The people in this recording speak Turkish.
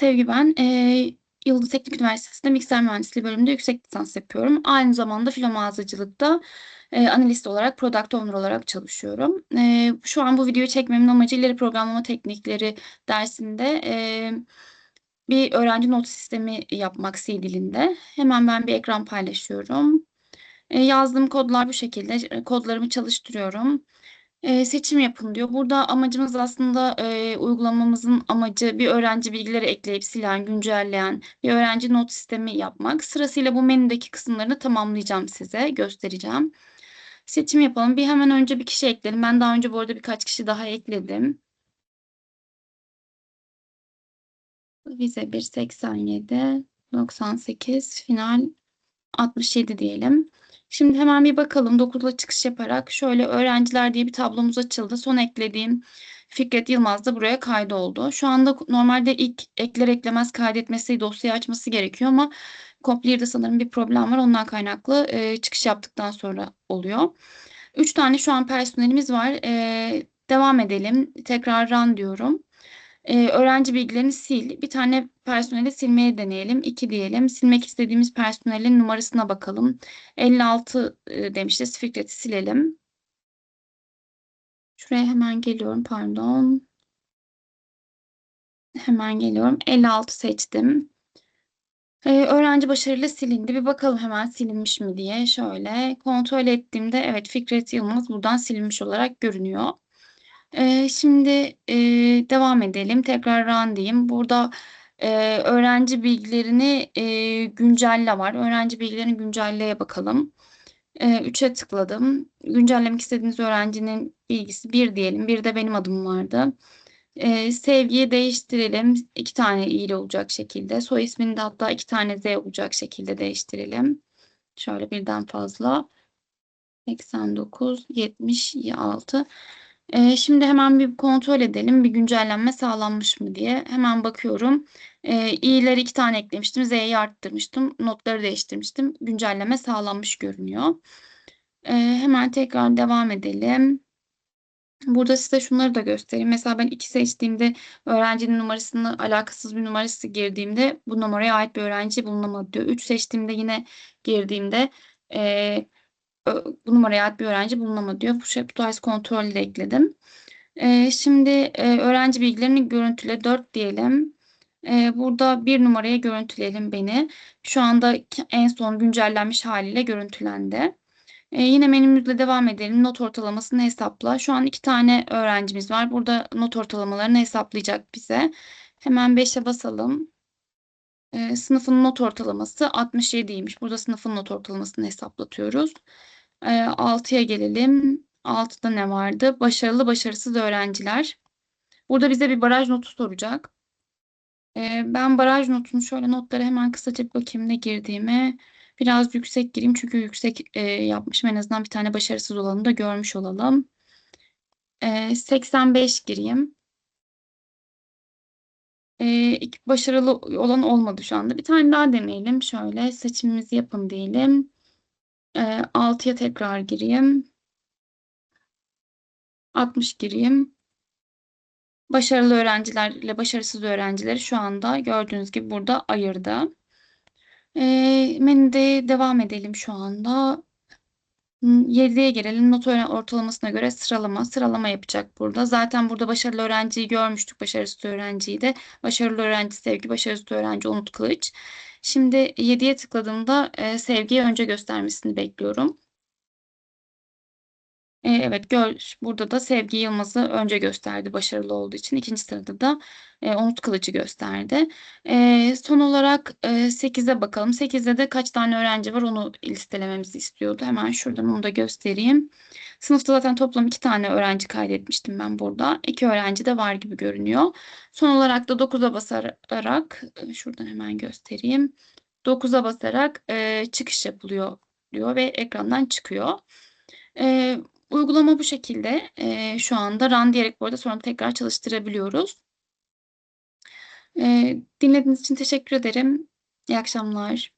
Sevgi ben. Eee, Yıldız Teknik Üniversitesi'nde Bilgisayar Mühendisliği bölümünde yüksek lisans yapıyorum. Aynı zamanda filo mağazacılıkta eee, analist olarak, product owner olarak çalışıyorum. Eee, şu an bu videoyu çekmemin amacı ileri programlama teknikleri dersinde eee, bir öğrenci not sistemi yapmak C dilinde. Hemen ben bir ekran paylaşıyorum. Eee, yazdığım kodlar bu şekilde. Kodlarımı çalıştırıyorum. Eee, seçim yapın diyor. Burada amacımız aslında eee, uygulamamızın amacı bir öğrenci bilgileri ekleyip silen, güncelleyen bir öğrenci not sistemi yapmak. Sırasıyla bu menüdeki kısımlarını tamamlayacağım size, göstereceğim. Seçim yapalım. Bir hemen önce bir kişi ekledim. Ben daha önce bu arada birkaç kişi daha ekledim. Vize 1 87 98 final 67 diyelim. Şimdi hemen bir bakalım 9'la çıkış yaparak şöyle öğrenciler diye bir tablomuz açıldı. Son eklediğim Fikret Yılmaz da buraya kaydoldu. Şu anda normalde ilk ekler eklemez kaydetmesi, dosyayı açması gerekiyor ama Complier'de sanırım bir problem var. Ondan kaynaklı e, çıkış yaptıktan sonra oluyor. 3 tane şu an personelimiz var. E, devam edelim. Tekrar run diyorum. Ee, öğrenci bilgilerini sil. Bir tane personeli silmeye deneyelim. 2 diyelim. Silmek istediğimiz personelin numarasına bakalım. 56 e, demişiz. Fikret'i silelim. Şuraya hemen geliyorum. Pardon. Hemen geliyorum. 56 seçtim. Ee, öğrenci başarıyla silindi. Bir bakalım hemen silinmiş mi diye. Şöyle kontrol ettiğimde evet Fikret Yılmaz buradan silinmiş olarak görünüyor. Şimdi devam edelim. Tekrar run diyeyim. Burada öğrenci bilgilerini güncelle var. Öğrenci bilgilerini güncelleye bakalım. E, 3'e tıkladım. Güncellemek istediğiniz öğrencinin bilgisi 1 diyelim. Bir de benim adım vardı. E, sevgiyi değiştirelim. İki tane i olacak şekilde. Soy ismini de hatta iki tane z olacak şekilde değiştirelim. Şöyle birden fazla. 89, 76. Ee, şimdi hemen bir kontrol edelim. Bir güncellenme sağlanmış mı diye. Hemen bakıyorum. Ee, i'leri iki tane eklemiştim. Z'yi arttırmıştım. Notları değiştirmiştim. Güncelleme sağlanmış görünüyor. Ee, hemen tekrar devam edelim. Burada size şunları da göstereyim. Mesela ben 2 seçtiğimde öğrencinin numarasını alakasız bir numarası girdiğimde bu numaraya ait bir öğrenci bulunamadı diyor. 3 seçtiğimde yine girdiğimde e, bu numaraya ait bir öğrenci bulunamadı diyor. Bu, şey, bu tarz kontrolü de ekledim. E, şimdi e, öğrenci bilgilerini görüntüle 4 diyelim. E, burada bir numaraya görüntüleyelim beni. Şu anda en son güncellenmiş haliyle görüntülendi. E, yine menümüzle devam edelim. Not ortalamasını hesapla. Şu an iki tane öğrencimiz var. Burada not ortalamalarını hesaplayacak bize. Hemen 5'e basalım. E, sınıfın not ortalaması 67'ymiş. Burada sınıfın not ortalamasını hesaplatıyoruz. E, 6'ya gelelim. 6'da ne vardı? Başarılı başarısız öğrenciler. Burada bize bir baraj notu soracak. E, ben baraj notunu şöyle notları hemen kısaca bakayım ne girdiğimi. Biraz yüksek gireyim çünkü yüksek e, yapmışım. En azından bir tane başarısız olanı da görmüş olalım. E, 85 gireyim. E, başarılı olan olmadı şu anda. Bir tane daha deneyelim. Şöyle seçimimizi yapın diyelim. E, 6'ya tekrar gireyim. 60 gireyim. Başarılı öğrencilerle başarısız öğrencileri şu anda gördüğünüz gibi burada ayırdı. E, menüde devam edelim şu anda. 7'ye gelelim. Not ortalamasına göre sıralama. Sıralama yapacak burada. Zaten burada başarılı öğrenciyi görmüştük. Başarısız öğrenciyi de. Başarılı öğrenci Sevgi, başarısız öğrenci Umut Kılıç. Şimdi 7'ye tıkladığımda e, Sevgi'yi önce göstermesini bekliyorum. E, evet gör, burada da Sevgi Yılmaz'ı önce gösterdi başarılı olduğu için. İkinci sırada da e, Umut Kılıç'ı gösterdi. E, son olarak e, 8'e bakalım. 8'de de kaç tane öğrenci var onu listelememizi istiyordu. Hemen şuradan onu da göstereyim. Sınıfta zaten toplam 2 tane öğrenci kaydetmiştim ben burada. 2 öğrenci de var gibi görünüyor. Son olarak da 9'a basarak e, şuradan hemen göstereyim. 9'a basarak e, çıkış yapılıyor diyor ve ekrandan çıkıyor. E, Uygulama bu şekilde. E, şu anda run diyerek bu arada sonra tekrar çalıştırabiliyoruz. E, dinlediğiniz için teşekkür ederim. İyi akşamlar.